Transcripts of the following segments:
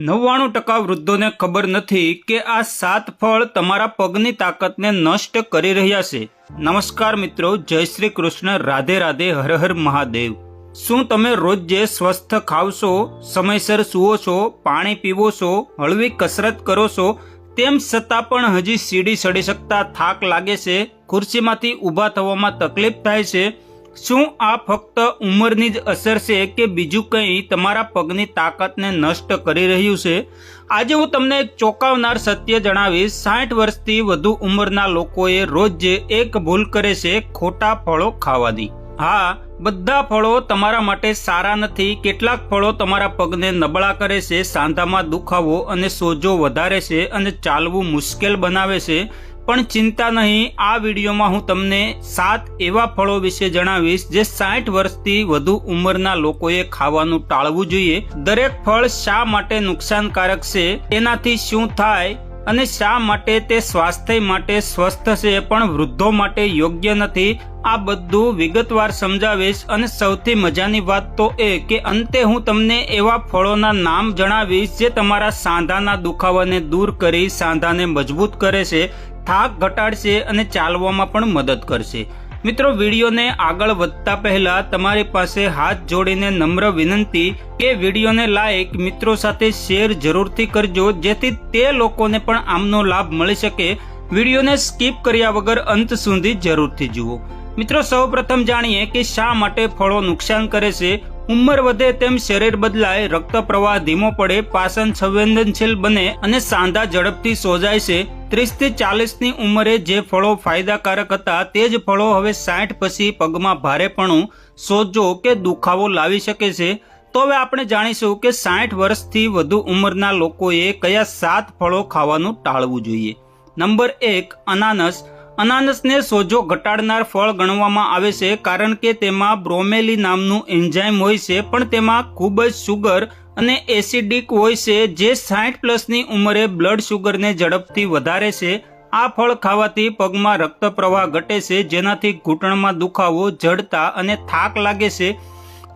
નવ્વાણું ટકા વૃદ્ધોને ખબર નથી કે આ સાત ફળ તમારા પગની તાકાતને નષ્ટ કરી રહ્યા છે. નમસ્કાર મિત્રો, જય શ્રી કૃષ્ણ, રાધે રાધે, હર હર મહાદેવ. શું તમે રોજ જે સ્વસ્થ ખાવશો, સમયસર સૂવો છો, પાણી પીવો છો, હળવી કસરત કરો છો, તેમ છતાં પણ હજી સીડી ચડી શકતા થાક લાગે છે, ખુરશીમાંથી ઊભા થવામાં તકલીફ થાય છે શું આ ફક્ત ઉંમરની જ અસર છે કે બીજું કંઈ તમારા પગની તાકાતને નષ્ટ કરી રહ્યું છે? આજે હું તમને એક ચોંકાવનાર સત્ય જણાવીશ. સાઠ વર્ષથી વધુ ઉંમરના લોકોએ રોજ એક ભૂલ કરે છે, ખોટા ફળો ખાવાની હા, બધા ફળો તમારા માટે સારા નથી. કેટલાક ફળો તમારા પગને નબળા કરે છે, સાંધામાં દુખાવો અને સોજો વધારે છે અને ચાલવું મુશ્કેલ બનાવે છે. પણ ચિંતા નહીં, આ વિડીયોમાં હું તમને સાત એવા ફળો વિશે જણાવીશ જે સાઠ વર્ષથી વધુ ઉંમરના લોકોએ ખાવાનું ટાળવું જોઈએ. દરેક ફળ શા માટે નુકસાનકારક છે તેનાથી શું થાય અને શા માટે તે સ્વાસ્થ્ય માટે સ્વસ્થ છે પણ વૃદ્ધો માટે યોગ્ય નથી, આ બધું વિગતવાર સમજાવીશ અને સૌથી મજાની વાત તો એ કે અંતે હું તમને એવા ફળોના નામ જણાવીશ જે તમારા સાંધાના દુખાવાને દૂર કરી, સાંધાને મજબૂત કરે છે થાક ઘટાડશે અને ચાલવામાં પણ મદદ કરશે. મિત્રો, વિડીયોને આગળ વધતા પહેલા તમારી પાસે હાથ જોડીને નમ્ર વિનંતી કે વિડીયોને લાઈક મિત્રો સાથે શેર જરૂરથી કરજો, જેથી તે લોકોને પણ આમનો લાભ મળી શકે. વિડીયોને સ્કીપ કર્યા વગર અંત સુધી જરૂરથી જુઓ. મિત્રો, સૌપ્રથમ જાણીએ કે શા માટે ફળો નુકસાન કરે છે? ઉંમર વધે તેમ શરીર બદલાય, રક્ત પ્રવાહ ધીમો પડે, પાચન સંવેદનશીલ બને અને સાંધા ઝડપથી સોજાય છે. ત્રીસથી ચાલીસની ઉંમરે જે ફળો ફાયદાકારક હતા તે જ ફળો હવે સાઠ પછી પગમાં ભારેપણું સોજો કે દુખાવો લાવી શકે છે. તો હવે આપણે જાણીશું કે સાઠ વર્ષથી વધુ ઉંમરના લોકોએ કયા સાત ફળો ખાવાનું ટાળવું જોઈએ. નંબર એક, અનાનસ. અનાનસને સોજો ઘટાડનાર ફળ ગણવામાં આવે છે કારણ કે તેમાં બ્રોમેલી નામનું એન્ઝાઇમ હોય છે, પણ તેમાં ખૂબ જ સુગર અને એસિડિક હોય છે, જે સાઠ પ્લસની ઉંમરે બ્લડ શુગરને ઝડપથી વધારે છે. આ ફળ ખાવાથી પગમાં રક્ત પ્રવાહ ઘટે છે, જેનાથી ઘૂંટણમાં દુખાવો, જડતા અને થાક લાગે છે.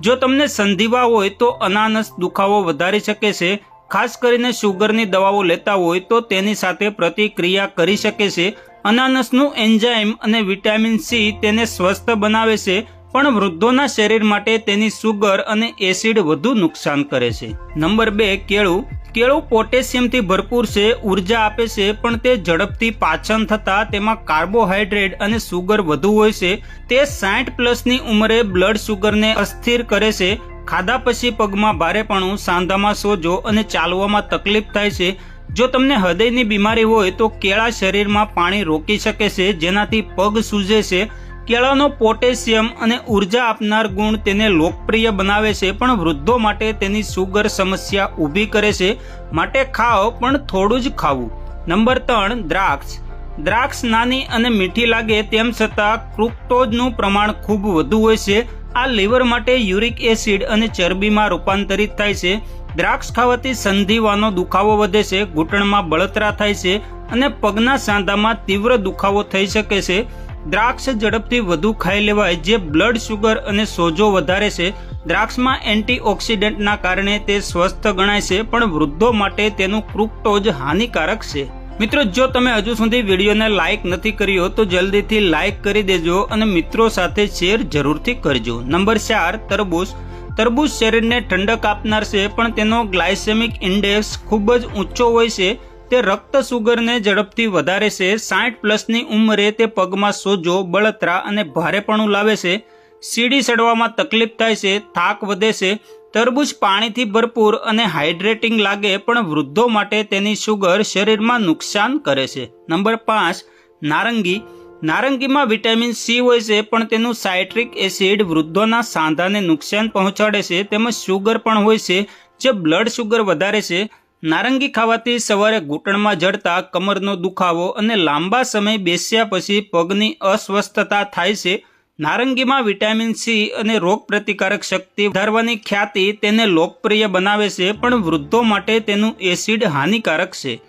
જો તમને સંધિવા હોય તો અનાનસ દુખાવો વધારી શકે છે. ખાસ કરીને શુગરની દવાઓ લેતા હોય તો તેની સાથે પ્રતિક્રિયા કરી શકે છે. અનાનસનું એન્ઝાઇમ અને વિટામિન સી તેને સ્વસ્થ બનાવે છે, પણ વૃદ્ધોના શરીર માટે તેની સુગર અને એસિડ વધુ નુકસાન કરે છે. નંબર બે, કેળું. કેળું પોટેશિયમથી ભરપૂર છે, ઊર્જા આપે છે, પણ તે ઝડપથી પાચન થતાં તેમાં કાર્બોહાઈડ્રેટ અને સુગર વધુ હોય છે. તે સાઠ પ્લસની ઉંમરે બ્લડ સુગરને અસ્થિર કરે છે. ખાધા પછી પગમાં ભારેપણું, સાંધામાં સોજો અને ચાલવામાં તકલીફ થાય છે. જો તમને હૃદયની બીમારી હોય તો કેળા શરીરમાં પાણી રોકી શકે છે, જેનાથી પગ સૂજે છે. કેળાનો પોટેશિયમ અને ઊર્જા આપનાર ગુણ તેને લોકપ્રિય બનાવે છે, પણ વૃદ્ધો માટે તેની સુગર સમસ્યા ઊભી કરે છે. માટે ખાઓ, પણ થોડું જ ખાવું. નંબર ત્રણ, દ્રાક્ષ. દ્રાક્ષ નાની અને મીઠી લાગે, તેમ છતાં ક્રુક્ટોઝનું પ્રમાણ ખૂબ વધુ હોય છે. આ લીવર માટે યુરિક એસિડ અને ચરબીમાં રૂપાંતરિત થાય છે. દ્રાક્ષ ખાવાથી સંધિવાનો દુખાવો વધે છે, ઘૂંટણમાં બળતરા થાય છે અને પગના સાંધામાં તીવ્ર દુખાવો થઈ શકે છે. દ્રાક્ષ ઝડપથી વધુ ખાઈ લેવાય જે બ્લડ શુગર અને સોજો વધારે છે. દ્રાક્ષમાં એન્ટીઓક્સિડન્ટના કારણે તે સ્વસ્થ ગણાય છે, પણ વૃદ્ધો માટે તેનું ફ્રુક્ટોઝ હાનિકારક છે. મિત્રો, જો તમે હજુ સુધી વિડીયોને લાઇક નથી કર્યો, તો જલ્દીથી લાઇક કરી દેજો અને મિત્રો સાથે શેર જરૂરથી કરજો. નંબર ચાર, તરબૂચ. તરબૂચ શરીરને ઠંડક આપનાર છે, પણ તેનો ગ્લાયસેમિક ઇન્ડેક્સ ખૂબ જ ઊંચો હોય છે. તે રક્ત સુગરને ઝડપથી વધારે છે. સાઠ પ્લસની ઉંમરે તે પગમાં સોજો, બળતરા અને ભારેપણું લાવે છે. સીડી ચડવામાં તકલીફ થાય છે, થાક વધે છે. તરબૂચ પાણીથી ભરપૂર અને હાઇડ્રેટિંગ લાગે પણ વૃદ્ધો માટે તેની સુગર શરીરમાં નુકસાન કરે છે. નંબર પાંચ, નારંગી. નારંગીમાં વિટામિન સી હોય છે, પણ તેનું સાઇટ્રિક એસિડ વૃદ્ધોના સાંધાને નુકસાન પહોંચાડે છે, તેમજ શુગર પણ હોય છે, જે બ્લડ શુગર વધારે છે. નારંગી ખાવાથી સવારે ઘૂંટણમાં જડતા, કમરનો દુખાવો અને લાંબા સમય બેસ્યા પછી પગની અસ્વસ્થતા થાય છે. નારંગીમાં વિટામિન સી અને રોગ પ્રતિકારક શક્તિ વધારવાની ખ્યાતિ તેને લોકપ્રિય બનાવે છે, પણ વૃદ્ધો માટે તેનું એસિડ હાનિકારક છે.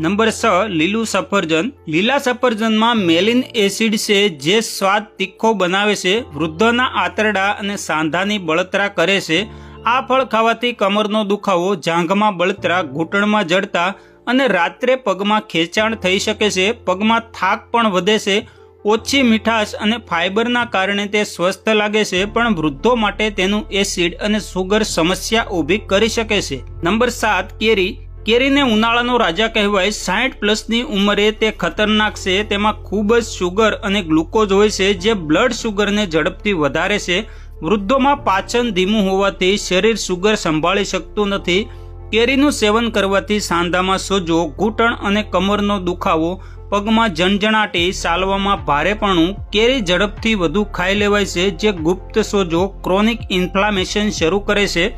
નંબર છ, લીલું સફરજન. લીલા સફરજનમાં મેલિન એસિડ છે, જે સ્વાદ તીખો બનાવે છે, વૃદ્ધોના આંતરડા અને સાંધાની બળતરા કરે છે. આ ફળ ખાવાથી કમરનો દુખાવો, જાંઘમાં બળતરા, ઘૂંટણમાં જડતા અને રાત્રે પગમાં ખેંચાણ થઈ શકે છે. પગમાં થાક પણ વધે છે. ઓછી મીઠાશ અને ફાઇબરના કારણે તે સ્વસ્થ લાગે છે, પણ વૃદ્ધો માટે તેનું એસિડ અને સુગર સમસ્યા ઊભી કરી શકે છે. નંબર સાત, કેરી. કેરીને ઉનાળાનો રાજા કહેવાય. સાઠ પ્લસની ઉંમરે તે ખતરનાક છે. તેમાં ખૂબ જ સુગર અને ગ્લુકોઝ હોય છે, જે બ્લડ સુગરને ઝડપથી વધારે છે. વૃદ્ધોમાં પાચન ધીમું હોવાથી શરીર સુગર સંભાળી શકતું નથી. કેરીનું સેવન કરવાથી સાંધામાં સોજો, ઘૂંટણ અને કમરનો દુખાવો, પગમાં જણજણાટી સાલવામાં ભારેપણું, કેરી ઝડપથી વધુ ખાઈ લેવાય છે, જે ગુપ્ત સોજો, ક્રોનિક ઇન્ફ્લામેશન શરૂ કરે છે.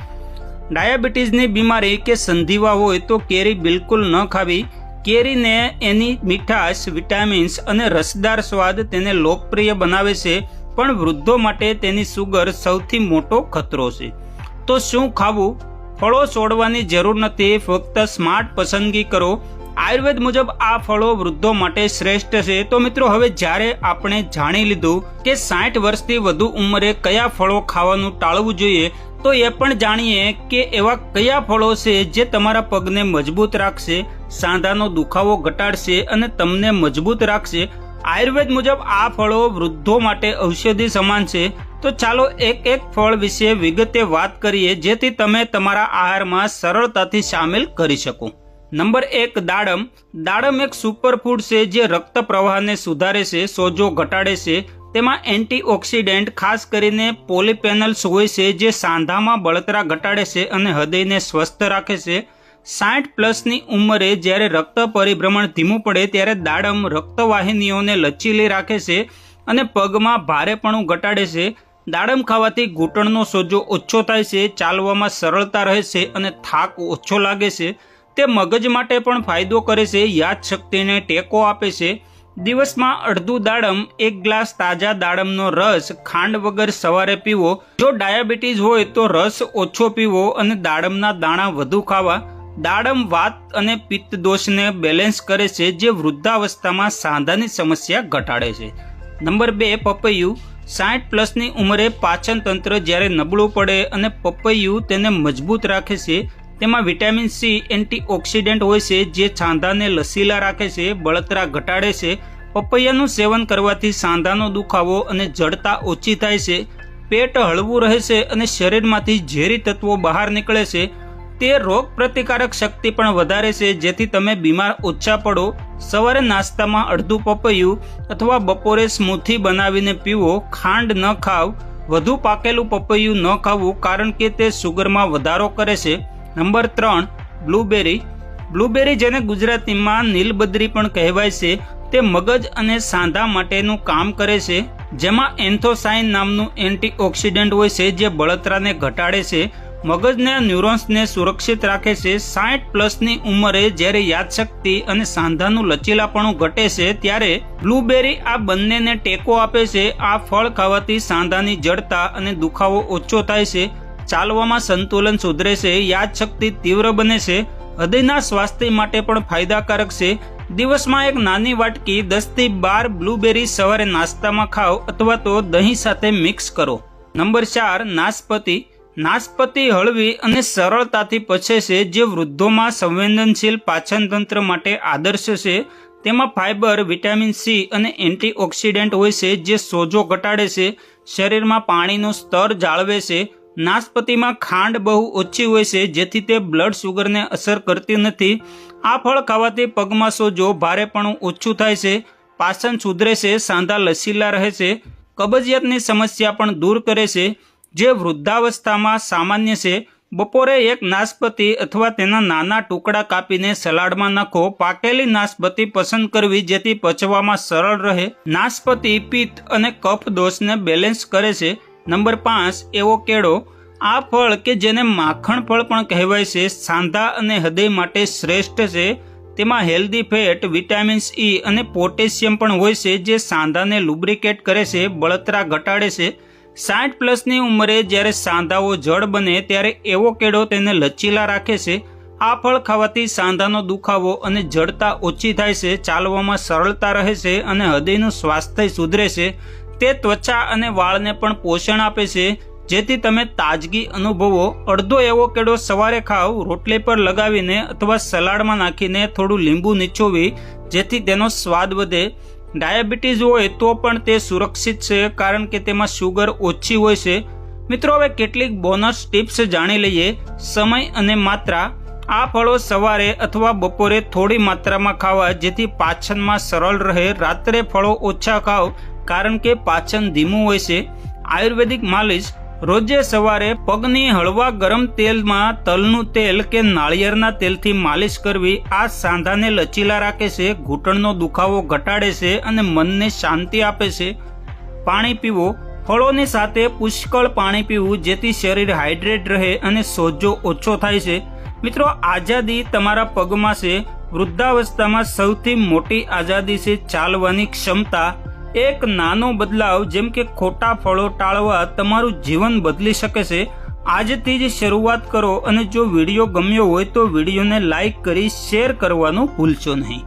ડાયાબિટીસની બીમારી કે સંધિવા હોય તો કેરી બિલકુલ ન ખાવી. કેરીને એની મીઠાશ, વિટામિન્સ અને રસદાર સ્વાદ તેને લોકપ્રિય બનાવે છે, પણ વૃદ્ધો માટે તેની સુગર સૌથી મોટો ખતરો છે. તો શું ખાવું? ફળો છોડવાની જરૂર નથી, ફક્ત સ્માર્ટ પસંદગી કરો. આયુર્વેદ મુજબ આ ફળો વૃદ્ધો માટે શ્રેષ્ઠ છે. તો મિત્રો, હવે જ્યારે આપણે જાણી લીધું કે સાઠ વર્ષથી વધુ ઉંમરે કયા ફળો ખાવાનું ટાળવું જોઈએ, તો એ પણ જાણીએ કે એવા કયા ફળો છે જે તમારા પગને મજબૂત રાખશે, સાંધાનો દુખાવો ઘટાડશે અને તમને મજબૂત રાખશે. આયુર્વેદ મુજબ આ ફળો વૃદ્ધો માટે ઔષધિ સમાન છે. તો ચાલો એક એક ફળ વિશે વિગતે વાત કરીએ, જેથી તમે તમારા આહારમાં સરળતાથી સામેલ કરી શકો. નંબર એક, દાડમ. દાડમ એક સુપરફૂડ છે જે રક્ત પ્રવાહને સુધારે છે, સોજો ઘટાડે છે. તેમાં એન્ટીઓક્સિડન્ટ, ખાસ કરીને પોલિપેનલ્સ હોય છે, જે સાંધામાં બળતરા ઘટાડે છે અને હૃદયને સ્વસ્થ રાખે છે. સાઠ પ્લસની ઉંમરે જ્યારે રક્ત પરિભ્રમણ ધીમું પડે, ત્યારે દાડમ રક્તવાહિનીઓને લચીલી રાખે છે અને પગમાં ભારેપણું ઘટાડે છે. દાડમ ખાવાથી ઘૂંટણનો સોજો ઓછો થાય છે, ચાલવામાં સરળતા રહે છે અને થાક ઓછો લાગે છે. તે મગજ માટે પણ ફાયદો કરે છે યાદશક્તિને ટેકો આપે છે. દિવસમાં અડધું દાડમ, એક ગ્લાસ તાજા દાડમનો રસ, ખાંડ વગર સવારે પીવો. જો ડાયાબિટીસ હોય તો રસ ઓછો પીવો અને દાડમના દાણા વધુ ખાવા. દાડમ વાત અને પિત્ત દોષને બેલેન્સ કરે છે, જે વૃદ્ધાવસ્થામાં સાંધાની સમસ્યા ઘટાડે છે. નંબર બે, પપૈયું. સાઠ પ્લસની ઉંમરે પાચન તંત્ર જ્યારે નબળું પડે અને પપૈયું તેને મજબૂત રાખે છે, તેમાં વિટામિન સી એન્ટીઓક્સિડન્ટ હોય છે જે સાંધાને લસીલા રાખે છે, બળતરા ઘટાડે છે. પપૈયાનું સેવન કરવાથી સાંધાનો દુખાવો અને જડતા ઓછી થાય છે. પેટ હળવું રહે છે અને શરીરમાંથી ઝેરી તત્વો બહાર નીકળે છે. તે રોગ પ્રતિકારક શક્તિ પણ વધારે છે, જેથી તમે બીમાર ઓછા પડો. સવારે નાસ્તામાં અડધું પપૈયું અથવા બપોરે સ્મૂથી બનાવીને પીવો. ખાંડ ન ખાવ. વધુ પાકેલું પપૈયું ન ખાવું, કારણ કે તે સુગરમાં વધારો કરે છે. નંબર ત્રણ, બ્લુબેરી. બ્લુબેરી જેને ગુજરાતીમાં નીલબદ્રી પણ કહેવાય છે, તે મગજ અને સાંધા માટેનું કામ કરે છે. જેમાં એન્થોસાઇન નામનું એન્ટીઓક્સિડન્ટ હોય છે, જે બળતરાને ઘટાડે છે. મગજના ન્યુરોન્સને સુરક્ષિત રાખે છે, સાઠ પ્લસની ઉંમરે જ્યારે યાદશક્તિ અને સાંધાનું લચીલાપણું ઘટે છે, ત્યારે બ્લુબેરી આ બંનેને ટેકો આપે છે. આ ફળ ખાવાથી સાંધાની જડતા અને દુખાવો ઓછો થાય છે. ચાલવામાં સંતુલન સુધરે છે, યાદશક્તિ તીવ્ર બને છે. હૃદયના સ્વાસ્થ્ય માટે પણ ફાયદાકારક છે. દિવસમાં એક નાની વાટકી દસથી બાર બ્લુબેરી સવારે નાસ્તામાં ખાઓ અથવા તો દહીં સાથે મિક્સ કરો. નંબર ચાર નાશપતિ નાશપતિ હળવી અને સરળતાથી પચે છે જે વૃદ્ધોમાં સંવેદનશીલ પાચનતંત્ર માટે આદર્શ છે. તેમાં ફાઇબર વિટામિન સી અને એન્ટીઓક્સિડન્ટ હોય છે જે સોજો ઘટાડે છે. શરીરમાં પાણીનું સ્તર જાળવે છે. નાશપતિમાં ખાંડ બહુ ઓછી હોય છે, જેથી તે બ્લડ શુગરને અસર કરતી નથી. આ ફળ ખાવાથી પગમાં સોજો ભારેપણું ઓછું થાય છે. પાચન સુધરે છે, સાંધા લસીલા રહે છે. કબજિયાતની સમસ્યા પણ દૂર કરે છે. જે વૃદ્ધાવસ્થામાં સામાન્ય છે, બપોરે એક નાશપતી અથવા તેના નાના ટુકડા કાપીને સલાડમાં નાખો. પાકેલી નાશપતિ પસંદ કરવી જેથી પચવામાં સરળ રહે. નાશપતિ પિત્ત અને કફ દોષને બેલેન્સ કરે છે. નંબર પાંચ, એવો કેળો. આ ફળ કે જેને માખણ ફળ પણ કહેવાય છે, સાંધા અને હૃદય માટે શ્રેષ્ઠ છે. તેમાં હેલ્ધી ફેટ વિટામિન્સ ઈ અને પોટેશિયમ પણ હોય છે, જે સાંધાને લુબ્રિકેટ કરે છે, બળતરા ઘટાડે છે. સાઠ પ્લસની ઉંમરે જ્યારે સાંધાઓ જળ બને ત્યારે એવો કેળો તેને લચીલા રાખે છે, આ ફળ ખાવાથી સાંધાનો દુખાવો અને જડતા ઓછી થાય છે, ચાલવામાં સરળતા રહે છે અને હૃદયનું સ્વાસ્થ્ય સુધરે છે. તે ત્વચા અને વાળને પણ પોષણ આપે છે, જેથી તમે તાજગી અનુભવો. અડધો એવોકેડો સવારે ખાવ રોટલી પર લગાવીને અથવા સલાડમાં નાખીને થોડું લીંબુ નીચોવી, જેથી તેનો સ્વાદ વધે. ડાયાબિટીસ હોય તો પણ તે સુરક્ષિત છે, કારણ કે તેમાં શુગર ઓછી હોય છે. મિત્રો, હવે કેટલીક બોનસ ટિપ્સ જાણી લઈએ. સમય અને માત્રા. આ ફળો સવારે અથવા બપોરે થોડી માત્રામાં ખાવા, જેથી પાચનમાં સરળ રહે. રાત્રે ફળો ઓછા ખાવ કારણ કે પાચન ધીમું હોય છે. આયુર્વેદિક માલિશ રોજે સવારે પગની હળવા ગરમ તેલમાં તલનું તેલ કે નાળિયેરના તેલથી માલિશ કરવી આ સાંધાને લચીલા રાખે છે, ઘૂંટણનો દુખાવો ઘટાડે છે અને મનને શાંતિ આપે છે. પાણી પીવો, ફળોની સાથે પુષ્કળ પાણી પીવું જેથી શરીર હાઇડ્રેટ રહે અને સોજો ઓછો થાય છે. મિત્રો, આઝાદી તમારા પગમાં છે. વૃદ્ધાવસ્થામાં સૌથી મોટી આઝાદી છે ચાલવાની ક્ષમતા. એક નાનો બદલાવ જેમ કે ખોટા ફળો ટાળવા તમારું જીવન બદલી શકે છે, આજથી જ શરૂઆત કરો અને જો વીડિયો ગમ્યો હોય તો વિડીયોને લાઇક કરી શેર કરવાનું ભૂલશો નહીં.